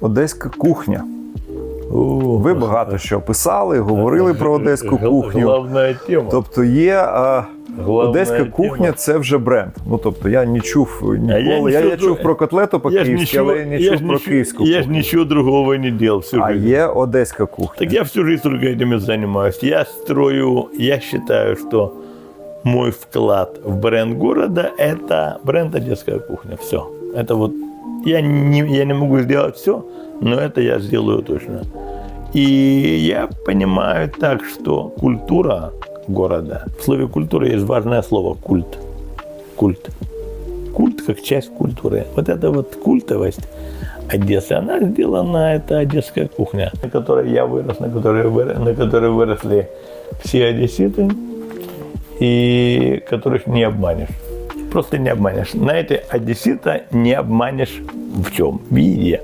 Одеська кухня. О, Ви багато що писали, говорили про одеську кухню. Главная тема. Тобто є а, одеська тема. кухня це вже бренд. Ну тобто я не чув ніколи. Я, нічого я, чув про котлету по я ж київськи, але я не я чув про ничего- київську я ж кухню. ничего другого не делал всю А жизнь. є одеська кухня. Так я всю жизнь только этим занимаюсь. Я строю, я считаю, что мой вклад в бренд города – это бренд «Одесская кухня». Все. Это вот, я не, я не могу сделать все, но это я сделаю точно. И я понимаю так, что культура города, в слове культура есть важное слово – культ. Культ. Культ как часть культуры. Вот эта вот культовость Одессы, она сделана, это одесская кухня, на которой я вырос, на которой, выро- на которой выросли все одесситы, и которых не обманешь. Просто не обманешь. На этой одессита не обманешь в чем? В еде.